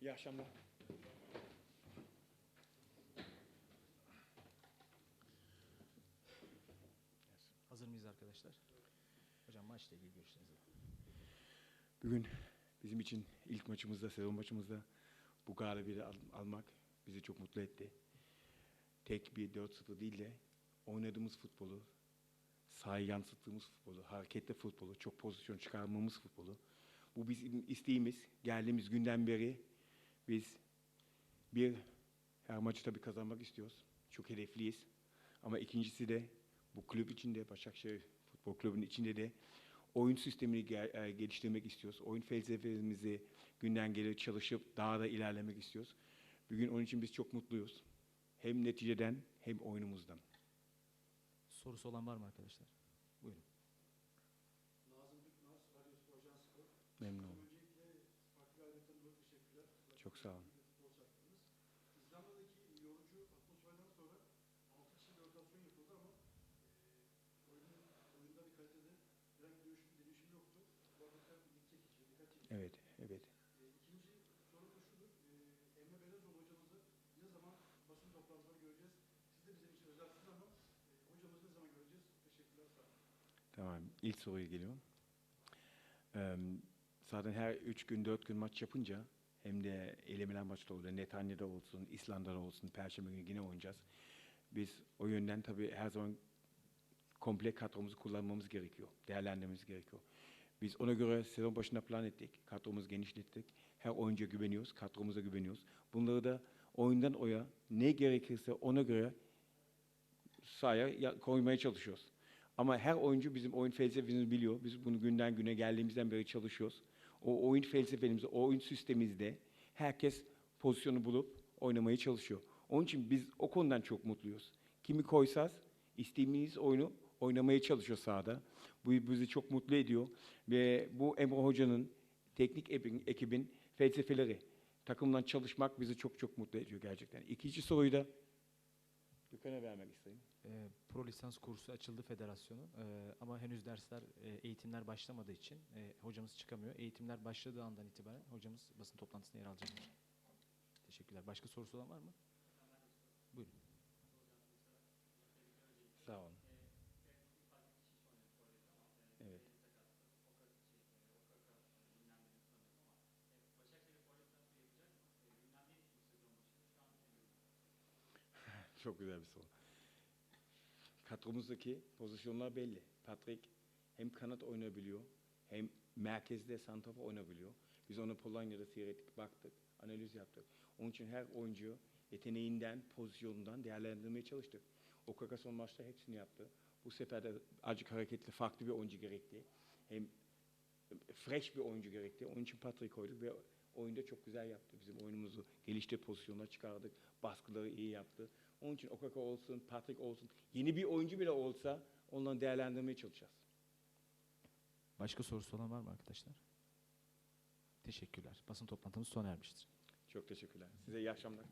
İyi akşamlar. Hazır mıyız arkadaşlar? Hocam maçla ilgili görüşlerinizi. Bugün bizim için ilk maçımızda, sezon maçımızda bu galibiyeti al- almak bizi çok mutlu etti. Tek bir 4-0 değil de oynadığımız futbolu, sahaya yansıttığımız futbolu, hareketli futbolu, çok pozisyon çıkarmamız futbolu. Bu bizim isteğimiz. Geldiğimiz günden beri biz bir her maçı tabii kazanmak istiyoruz. Çok hedefliyiz. Ama ikincisi de bu kulüp içinde, Başakşehir Futbol Kulübü'nün içinde de oyun sistemini ge- e, geliştirmek istiyoruz. Oyun felsefemizi günden gelir çalışıp daha da ilerlemek istiyoruz. Bugün onun için biz çok mutluyuz. Hem neticeden hem oyunumuzdan. Sorusu olan var mı arkadaşlar? Buyurun. Kişi, birkaç kişi. Evet, evet. İkinci sorum da şudur. Emre Belezoğlu hocamızı ne zaman basın toplantıları göreceğiz? Siz de bizim için özelsiniz ama hocamızı ne zaman göreceğiz? Teşekkürler, sağ olun. Tamam. İlk soruya geliyorum. Eee, zaten her üç gün, dört gün maç yapınca hem de elemeler maçta oluyor. Netanya'da olsun, İslanda'da olsun, Perşembe günü yine oynayacağız. Biz o yönden tabii her zaman komple kadromuzu kullanmamız gerekiyor. Değerlendirmemiz gerekiyor. Biz ona göre sezon başında plan ettik. Kadromuzu genişlettik. Her oyuncuya güveniyoruz, kadromuza güveniyoruz. Bunları da oyundan oya ne gerekirse ona göre sahaya ya- koymaya çalışıyoruz. Ama her oyuncu bizim oyun felsefemizi biliyor. Biz bunu günden güne geldiğimizden beri çalışıyoruz. O oyun felsefemizde, o oyun sistemimizde herkes pozisyonu bulup oynamaya çalışıyor. Onun için biz o konudan çok mutluyuz. Kimi koysaz istediğimiz oyunu oynamaya çalışıyor sahada. Bu bizi çok mutlu ediyor. Ve bu Emre Hoca'nın teknik ekibin, felsefeleri, takımdan çalışmak bizi çok çok mutlu ediyor gerçekten. İkinci soruyu da Gökhan'a vermek istedim. Ee, pro lisans kursu açıldı federasyonu Ee, ama henüz dersler, e, eğitimler başlamadığı için e, hocamız çıkamıyor. Eğitimler başladığı andan itibaren hocamız basın toplantısında yer alacak. Teşekkürler. Başka sorusu olan var mı? Buyurun. Sağ olun. Evet. Çok güzel bir soru. Kadromuzdaki pozisyonlar belli. Patrick hem kanat oynayabiliyor hem merkezde santrafor oynayabiliyor. Biz onu Polonya'da seyrettik, baktık, analiz yaptık. Onun için her oyuncuyu yeteneğinden, pozisyonundan değerlendirmeye çalıştık. O son maçta hepsini yaptı. Bu sefer de acık hareketli, farklı bir oyuncu gerekti. Hem fresh bir oyuncu gerekti. Onun için Patrick koyduk ve oyunda çok güzel yaptı. Bizim oyunumuzu geliştirdi, pozisyonlar çıkardık. Baskıları iyi yaptı. Onun için Okaka olsun, Patrick olsun, yeni bir oyuncu bile olsa onları değerlendirmeye çalışacağız. Başka sorusu olan var mı arkadaşlar? Teşekkürler. Basın toplantımız sona ermiştir. Çok teşekkürler. Size iyi akşamlar.